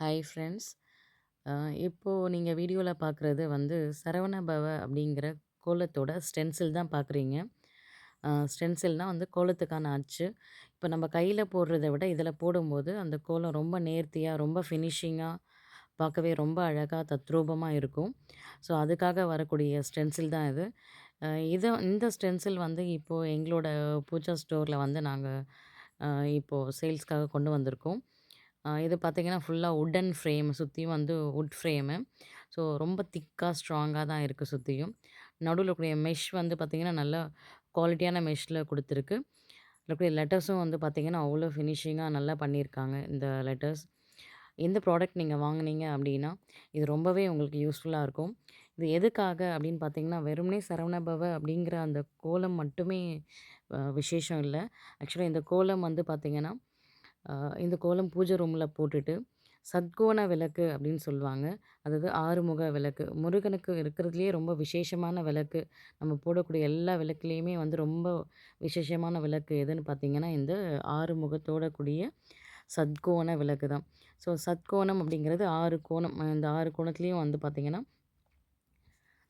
Hi friends. இப்போது நீங்கள் வீடியோவில் பார்க்குறது வந்து சரவண பவ அப்படிங்கிற கோலத்தோட ஸ்டென்சில் தான் பார்க்குறீங்க. ஸ்டென்சில்னால் வந்து கோலத்துக்கான அச்சு. இப்போ நம்ம கையில் போடுறத விட இதில் போடும்போது அந்த கோலம் ரொம்ப நேர்த்தியாக ரொம்ப ஃபினிஷிங்காக பார்க்கவே ரொம்ப அழகாக தத்ரூபமாக இருக்கும். ஸோ அதுக்காக வரக்கூடிய ஸ்டென்சில் தான் இது. இதை இந்த ஸ்டென்சில் வந்து இப்போது எங்களோட பூஜா ஸ்டோரில் வந்து நாங்கள் இப்போது இப்போ சேல்ஸ்க்காக கொண்டு வந்திருக்கோம். இது பார்த்தீங்கன்னா, ஃபுல்லா வுட்டன் ஃப்ரேம் சுத்தியும் வந்து வுட் ஃப்ரேமு. ஸோ ரொம்ப திக்கா, ஸ்ட்ராங்கா தான் இருக்கு சுத்தியும். நடுவுல இருக்கக்கூடிய மெஷ் வந்து பார்த்தீங்கன்னா, நல்ல குவாலிட்டியான மெஷ்ல குடுத்துருக்கு. இருக்கக்கூடிய லெட்டர்ஸும் வந்து பார்த்தீங்கன்னா, அவ்வளோ ஃபினிஷிங்கா நல்லா பண்ணியிருக்காங்க இந்த லெட்டர்ஸ். இந்த ப்ராடக்ட் நீங்க வாங்குனீங்க அப்படின்னா, இது ரொம்பவே உங்களுக்கு யூஸ்ஃபுல்லா இருக்கும். இது எதுக்காக அப்படின்னு பார்த்தீங்கன்னா, வெறுமனே சரவணபவ அப்படிங்கிற அந்த கோலம் மட்டுமே அ விசேஷம் இல்ல. ஆக்சுவலா இந்த கோலம் வந்து பார்த்தீங்கன்னா, இந்த கோலம் பூஜை ரூமில் போட்டுட்டு, சத்கோண விளக்கு அப்படின்னு சொல்லுவாங்க. அதாவது ஆறுமுக விளக்கு. முருகனுக்கு இருக்கிறதுலையே ரொம்ப விசேஷமான விளக்கு. நம்ம போடக்கூடிய எல்லா விளக்குலேயுமே வந்து ரொம்ப விசேஷமான விளக்கு எதுன்னு பார்த்தீங்கன்னா, இந்த ஆறுமுகத்தோட கூடிய சத்கோண விளக்கு தான். ஸோ சத்கோணம் அப்படிங்கிறது ஆறு கோணம். இந்த ஆறு கோணத்துலேயும் வந்து பார்த்திங்கன்னா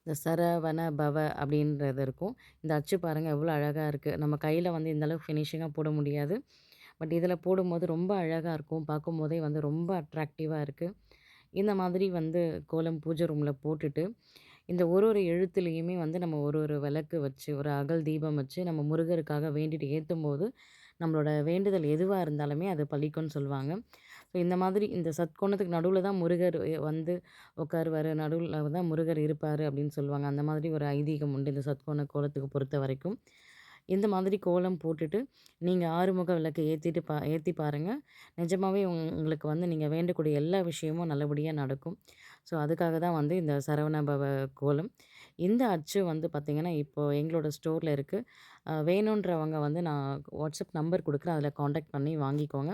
இந்த சரவண பவ அப்படின்றது இருக்கும். இந்த அச்சு பாருங்கள் எவ்வளோ அழகாக இருக்குது நம்ம கையில் வந்து இந்த ஃபினிஷிங்காக போட முடியாது. பட் இதில் போடும்போது ரொம்ப அழகாக இருக்கும். பார்க்கும்போதே வந்து ரொம்ப அட்ராக்டிவாக இருக்குது இந்த மாதிரி வந்து கோலம் பூஜை ரூமில் போட்டுட்டு, இந்த ஒரு ஒரு எழுத்துலேயுமே வந்து நம்ம ஒரு ஒரு விளக்கு வச்சு, ஒரு அகல் தீபம் வச்சு நம்ம முருகருக்காக வேண்டிட்டு ஏத்தும்போது, நம்மளோட வேண்டுதல் எதுவாக இருந்தாலுமே அது பழிக்கும்னு சொல்லுவாங்க. ஸோ இந்த மாதிரி இந்த சத்கோணத்துக்கு நடுவில் தான் முருகர் வந்து உட்காருவாரு. நடுவில் தான் முருகர் இருப்பார் அப்படின்னு சொல்லுவாங்க. அந்த மாதிரி ஒரு ஐதீகம் உண்டு இந்த சத்கோண கோலத்துக்கு பொறுத்த வரைக்கும் இந்த மாதிரி கோலம் போட்டுட்டு, நீங்கள் ஆறுமுக விளக்கு ஏற்றிட்டு பா ஏற்றி பாருங்கள் நிஜமாகவே உங்களுக்கு வந்து நீங்கள் வேண்டக்கூடிய எல்லா விஷயமும் நல்லபடியாக நடக்கும். ஸோ அதுக்காக தான் வந்து இந்த சரவணபவ கோலம். இந்த அச்சு வந்து பார்த்தீங்கன்னா, இப்போது எங்களோட ஸ்டோரில் இருக்குது வேணுன்றவங்க வந்து நான் வாட்ஸ்அப் நம்பர் கொடுக்குறேன் அதில் காண்டாக்ட் பண்ணி வாங்கிக்கோங்க.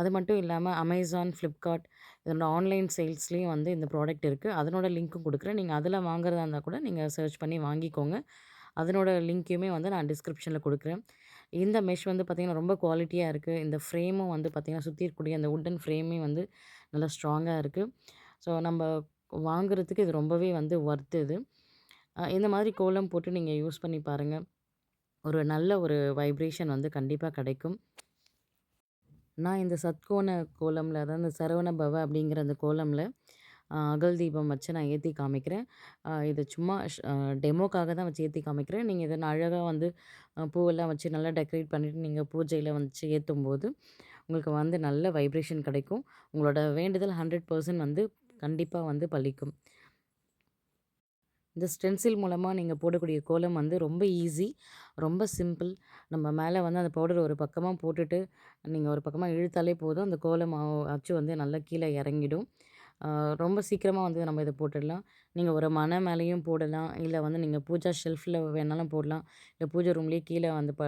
அது மட்டும் இல்லாமல் அமேசான் ஃப்ளிப்கார்ட் இதோட ஆன்லைன் சேல்ஸ்லேயும் வந்து இந்த ப்ராடக்ட் இருக்குது அதனோட லிங்க்கும் கொடுக்குறேன் நீங்கள் அதில் வாங்குறதா இருந்தால் கூட நீங்கள் சர்ச் பண்ணி வாங்கிக்கோங்க. அதனோட லிங்க்கையுமே வந்து நான் டிஸ்கிரிப்ஷனில் கொடுக்குறேன் இந்த மெஷ் வந்து பார்த்திங்கன்னா ரொம்ப குவாலிட்டியாக இருக்குது இந்த ஃப்ரேமும் வந்து பார்த்திங்கன்னா சுற்றி இருக்கக்கூடிய அந்த வுட்டன் ஃப்ரேமே வந்து நல்லா ஸ்ட்ராங்காக இருக்குது ஸோ நம்ம வாங்குறதுக்கு இது ரொம்பவே வந்து ஒர்த்து இது. இந்த மாதிரி கோலம் போட்டு நீங்கள் யூஸ் பண்ணி பாருங்கள் ஒரு நல்ல ஒரு வைப்ரேஷன் வந்து கண்டிப்பாக கிடைக்கும். நான் இந்த சத்கோண கோலமில் அதாவது இந்த சரவண பவ அப்படிங்கிற அந்த கோலமில் அகல் தீபம் வச்சு நான் ஏற்றி காமிக்கிறேன். இதை இது சும்மா டெமோக்காக தான் வச்சு ஏற்றி காமிக்கிறேன். நீங்கள் இதை நான் அழகாக வந்து பூவெல்லாம் வச்சு நல்லா டெக்கரேட் பண்ணிவிட்டு நீங்கள் பூஜையில வச்சு ஏற்றும் போது உங்களுக்கு வந்து நல்ல வைப்ரேஷன் கிடைக்கும். உங்களோட வேண்டுதல் 100% வந்து கண்டிப்பாக வந்து பலிக்கும். இந்த ஸ்டென்சில் மூலமாக நீங்கள் போடக்கூடிய கோலம் வந்து ரொம்ப ஈஸி. ரொம்ப சிம்பிள். நம்ம மேலே வந்து அந்த பவுடர் ஒரு பக்கமாக போட்டுட்டு, நீங்கள் ஒரு பக்கமாக இழுத்தாலே போதும். அந்த கோலம் அச்சு வந்து நல்லா கீழே இறங்கிடும். ரொம்ப சீக்கிரமாக வந்து நம்ம இதை போட்டுடலாம். நீங்கள் ஒரு மண மேலேயும் போடலாம். இல்லை வந்து நீங்கள் பூஜா ஷெல்ஃபில் வேணாலும் போடலாம். இல்லை பூஜை ரூம்லேயே கீழே வந்து ப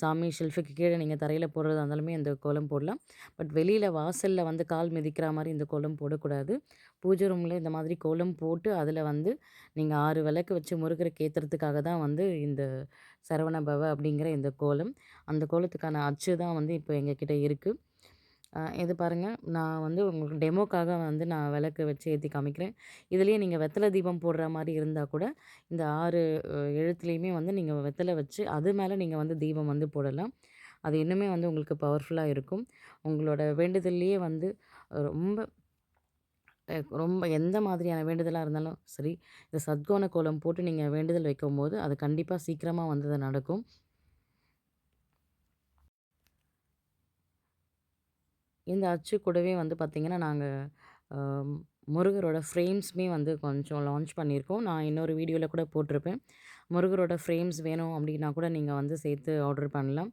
சாமி ஷெல்ஃபுக்கு கீழே நீங்கள் தரையில் போடுறதா இருந்தாலுமே இந்த கோலம் போடலாம். பட் வெளியில் வாசலில் வந்து கால் மிதிக்கிற மாதிரி இந்த கோலம் போடக்கூடாது. பூஜை ரூமில் இந்த மாதிரி கோலம் போட்டு, அதில் வந்து நீங்கள் ஆறு விளக்கு வச்சு முருகருக்கு ஏத்துறதுக்காக தான் வந்து இந்த சரவண பவ அப்படிங்கிற இந்த கோலம். அந்த கோலத்துக்கான அச்சு தான் வந்து இப்போ எங்ககிட்ட இருக்குது இது பாருங்க, நான் வந்து உங்களுக்கு டெமோக்காக வந்து நான் விளக்கு வச்சு ஏற்றி காமிக்கிறேன். இதுலேயே நீங்கள் வெத்தலை தீபம் போடுற மாதிரி இருந்தால் கூட, இந்த ஆறு எழுத்துலேயுமே வந்து நீங்கள் வெத்தலை வச்சு, அது மேலே நீங்கள் வந்து தீபம் வந்து போடலாம். அது இன்னுமே வந்து உங்களுக்கு பவர்ஃபுல்லாக இருக்கும். உங்களோட வேண்டுதல்லையே வந்து ரொம்ப ரொம்ப எந்த மாதிரியான வேண்டுதலாக இருந்தாலும் சரி, இந்த சத்கோண கோலம் போட்டு நீங்கள் வேண்டுதல் வைக்கும்போது, அது கண்டிப்பாக சீக்கிரமாக வந்து அது நடக்கும். இந்த அச்சு கூடவே வந்து பார்த்திங்கன்னா நாங்கள் முருகரோட ஃப்ரேம்ஸுமே வந்து கொஞ்சம் லான்ச் பண்ணியிருக்கோம். நான் இன்னொரு வீடியோவில் கூட போட்டிருப்பேன். முருகரோட ஃப்ரேம்ஸ் வேணும் அப்படின்னா கூட நீங்கள் வந்து சேர்த்து ஆர்டர் பண்ணலாம்.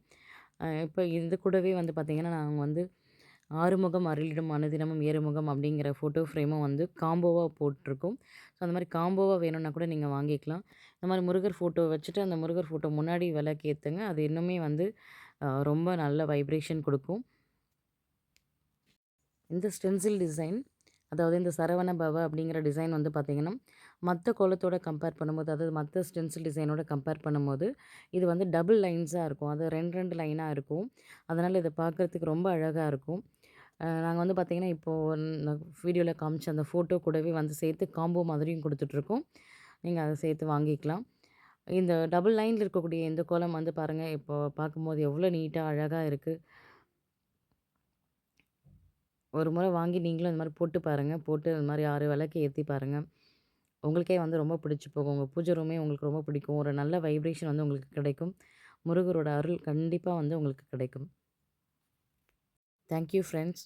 இப்போ இது கூடவே வந்து பார்த்திங்கன்னா நாங்கள் வந்து ஆறுமுகம் அருளிடம் அனுதினமும் ஏறுமுகம் அப்படிங்கிற ஃபோட்டோ ஃப்ரேமும் வந்து காம்போவாக போட்டிருக்கோம். ஸோ அந்த மாதிரி காம்போவாக வேணும்னா கூட நீங்கள் வாங்கிக்கலாம். இந்த மாதிரி முருகர் ஃபோட்டோ வச்சுட்டு, அந்த முருகர் ஃபோட்டோ முன்னாடி விலைக்கு ஏற்றுங்க அது இன்னுமே வந்து ரொம்ப நல்ல வைப்ரேஷன் கொடுக்கும் இந்த ஸ்டென்சில் டிசைன், அதாவது இந்த சரவண பவ அப்படிங்கிற டிசைன் வந்து பார்த்திங்கன்னா மற்ற கோலத்தோட கம்பேர் பண்ணும்போது, அதாவது மற்ற ஸ்டென்சில் டிசைனோட கம்பேர் பண்ணும்போது, இது வந்து டபுள் லைன்ஸாக இருக்கும். அது ரெண்டு ரெண்டு லைனாக இருக்கும். அதனால் இதை பார்க்கறதுக்கு ரொம்ப அழகாக இருக்கும். நாங்கள் வந்து பார்த்திங்கன்னா, இப்போது வீடியோவில் வீடியோல காமிச்ச அந்த ஃபோட்டோ கூடவே வந்து சேர்த்து காம்போ மாதிரியும் கொடுத்துட்ருக்கோம் நீங்கள் அதை சேர்த்து வாங்கிக்கலாம். இந்த டபுள் லைனில் இருக்கக்கூடிய இந்த கோலம் வந்து பாருங்கள் இப்போ பார்க்கும்போது எவ்வளோ நீட்டாக அழகாக இருக்குது ஒரு முறை வாங்கி நீங்களும் இந்த மாதிரி போட்டு பாருங்கள் போட்டு இந்த மாதிரி ஆறு விளக்கு ஏற்றி பாருங்கள் உங்களுக்கே வந்து ரொம்ப பிடிச்சி போகும். உங்கள் பூஜை ரூமே உங்களுக்கு ரொம்ப பிடிக்கும். ஒரு நல்ல வைப்ரேஷன் வந்து உங்களுக்கு கிடைக்கும். முருகரோட அருள் கண்டிப்பாக வந்து உங்களுக்கு கிடைக்கும். Thank you friends.